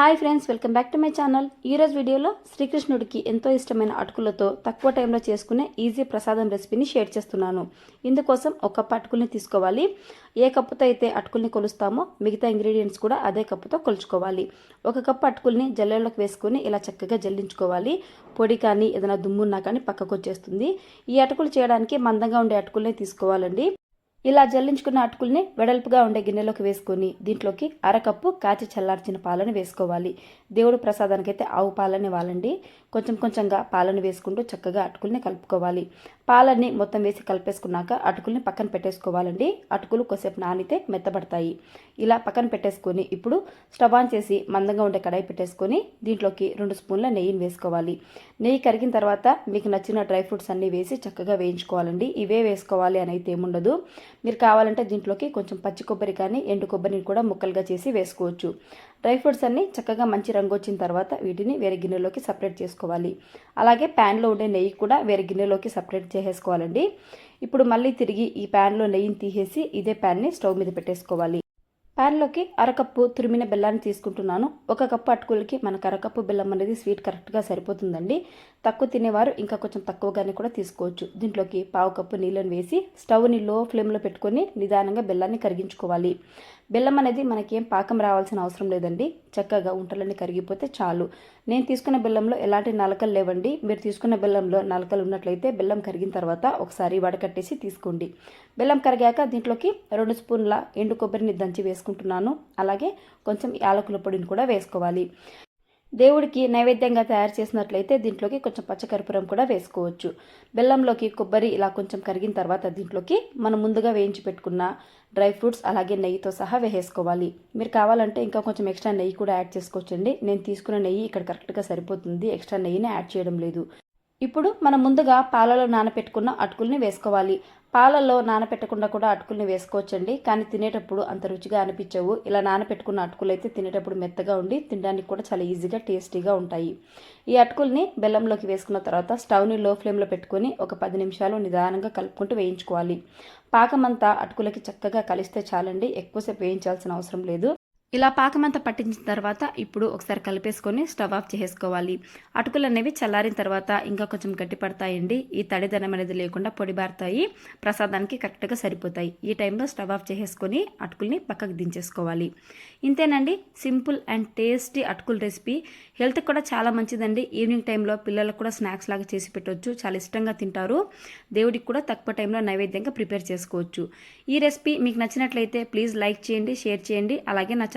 Hi friends welcome back to my channel ఈరోజు వీడియోలో శ్రీకృష్ణుడికి ఎంతో ఇష్టమైన అటుకులతో తక్కువ టైంలో చేసుకునే ఈజీ ప్రసాదం రెసిపీని షేర్ చేస్తున్నాను. ఇందుకోసం ఒక కప్పు అటుకుల్ని తీసుకోవాలి. ఏ కప్పుతో అయితే అటుకుల్ని కొలుస్తామో మిగతా ఇంగ్రీడియంట్స్ కూడా అదే కప్పుతో కొలుచుకోవాలి. ఒక కప్పు అటుకుల్ని జల్లెల్లోకి వేసుకొని ఇలా చక్కగా జల్లించుకోవాలి. పొడి కానీ ఏదైనా దుమ్మున్నా కానీ పక్కకు వచ్చేస్తుంది ఈ అటుకులు చేయడానికి మందంగా ఉండే అటుకుల్ని తీసుకోవాలండి. ఇలా జల్లించుకున్న అటుకుల్ని వెడల్పుగా ఉండే గిన్నెలోకి వేసుకొని దీంట్లోకి అరకప్పు కాచి చల్లార్చిన పాలను వేసుకోవాలి. దేవుడు ప్రసాదానికైతే ఆవు పాలని వాలండి. కొంచెం కొంచెంగా పాలను వేసుకుంటూ చక్కగా అటుకుల్ని కలుపుకోవాలి. పాలన్నీ మొత్తం వేసి కలిపేసుకున్నాక అటుకుల్ని పక్కన పెట్టేసుకోవాలండి. అటుకులు కొద్దిసేపు నానితే మెత్తబడతాయి. ఇలా పక్కన పెట్టేసుకొని ఇప్పుడు స్టవ్ ఆన్ చేసి మందంగా ఉండే కడాయి పెట్టేసుకొని దీంట్లోకి రెండు స్పూన్ల నెయ్యిని వేసుకోవాలి. నెయ్యి కరిగిన తర్వాత మీకు నచ్చిన డ్రై ఫ్రూట్స్ అన్నీ వేసి చక్కగా వేయించుకోవాలండి. ఇవే వేసుకోవాలి అని అయితే ఏముండదు. మీరు కావాలంటే దీంట్లోకి కొంచెం పచ్చి కొబ్బరి కానీ ఎండు కొబ్బరిని కూడా ముక్కలుగా చేసి వేసుకోవచ్చు. డ్రై ఫ్రూట్స్ అన్నీ చక్కగా మంచి రంగు వచ్చిన తర్వాత వీటిని వేరే గిన్నెలోకి సపరేట్ చేసుకోవాలి. అలాగే ప్యాన్లో ఉండే నెయ్యి కూడా వేరే గిన్నెలోకి సపరేట్ చేసేసుకోవాలండి. ఇప్పుడు మళ్ళీ తిరిగి ఈ ప్యాన్లో నెయ్యిని తీసేసి ఇదే ప్యాన్ని స్టవ్ మీద పెట్టేసుకోవాలి. ప్యాన్లోకి అరకప్పు తురిమిన బెల్లాన్ని తీసుకుంటున్నాను. ఒక కప్పు అటుకులకి మనకు అరకప్పు బెల్లం అనేది స్వీట్ కరెక్ట్గా సరిపోతుందండి. తక్కువ తినేవారు ఇంకా కొంచెం తక్కువగానే కూడా తీసుకోవచ్చు. దీంట్లోకి పావు కప్పు నీళ్ళని వేసి స్టవ్ని లో ఫ్లేమ్లో పెట్టుకొని నిదానంగా బెల్లాన్ని కరిగించుకోవాలి. బెల్లం అనేది మనకేం పాకం రావాల్సిన అవసరం లేదండి. చక్కగా ఉంటలన్నీ కరిగిపోతే చాలు. నేను తీసుకున్న బెల్లంలో ఎలాంటి నలకలు లేవండి. మీరు తీసుకున్న బెల్లంలో నలకలు ఉన్నట్లయితే బెల్లం కరిగిన తర్వాత ఒకసారి వడకట్టేసి తీసుకోండి. బెల్లం కరిగాక దీంట్లోకి రెండు స్పూన్ల ఎండు కొబ్బరిని దంచి వేసుకుంటున్నాను అలాగే కొంచెం యాలకుల పొడిని కూడా వేసుకోవాలి. దేవుడికి నైవేద్యంగా తయారు చేసినట్లయితే దీంట్లోకి కొంచెం పచ్చకర్పూరం కూడా వేసుకోవచ్చు. బెల్లంలోకి కొబ్బరి ఇలా కొంచెం కరిగిన తర్వాత దీంట్లోకి మనం ముందుగా వేయించి పెట్టుకున్న డ్రై ఫ్రూట్స్ అలాగే నెయ్యితో సహా వేసుకోవాలి మీరు కావాలంటే ఇంకా కొంచెం ఎక్స్ట్రా నెయ్యి కూడా యాడ్ చేసుకోవచ్చండి. నేను తీసుకున్న నెయ్యి ఇక్కడ కరెక్ట్గా సరిపోతుంది. ఎక్స్ట్రా నెయ్యిని యాడ్ చేయడం లేదు. ఇప్పుడు మనం ముందుగా పాలలో నానపెట్టుకున్న అటుకుల్ని వేసుకోవాలి. పాలలో నానపెట్టకుండా కూడా అటుకుల్ని వేసుకోవచ్చండి. కానీ తినేటప్పుడు అంత రుచిగా అనిపించవు. ఇలా నానపెట్టుకున్న అటుకులు అయితే తినేటప్పుడు మెత్తగా ఉండి తినడానికి కూడా చాలా ఈజీగా టేస్టీగా ఉంటాయి. ఈ అటుకుల్ని బెల్లంలోకి వేసుకున్న తర్వాత స్టవ్ని లో ఫ్లేమ్లో పెట్టుకొని ఒక పది నిమిషాలు నిదానంగా కలుపుకుంటూ వేయించుకోవాలి. పాకమంతా అటుకులకి చక్కగా కలిస్తే చాలండి. ఎక్కువసేపు వేయించాల్సిన అవసరం లేదు. ఇలా పాకమంతా పట్టించిన తర్వాత ఇప్పుడు ఒకసారి కలిపేసుకొని స్టవ్ ఆఫ్ చేసుకోవాలి అటుకులు అనేవి చల్లారిన తర్వాత ఇంకా కొంచెం గట్టి పడతాయండి. ఈ తడిదనం అనేది లేకుండా పొడిబారుతాయి ప్రసాదానికి కరెక్ట్గా సరిపోతాయి. ఈ టైంలో స్టవ్ ఆఫ్ చేసేసుకొని అటుకుల్ని పక్కకు దించేసుకోవాలి. ఇంతేనండి సింపుల్ అండ్ టేస్టీ అటుకుల రెసిపీ. హెల్త్కి కూడా చాలా మంచిదండి. ఈవినింగ్ టైంలో పిల్లలకు కూడా స్నాక్స్ లాగా చేసి పెట్టవచ్చు చాలా ఇష్టంగా తింటారు. దేవుడికి కూడా తక్కువ టైంలో నైవేద్యంగా ప్రిపేర్ చేసుకోవచ్చు. ఈ రెసిపీ మీకు నచ్చినట్లయితే ప్లీజ్ లైక్ చేయండి షేర్ చేయండి. అలాగే నా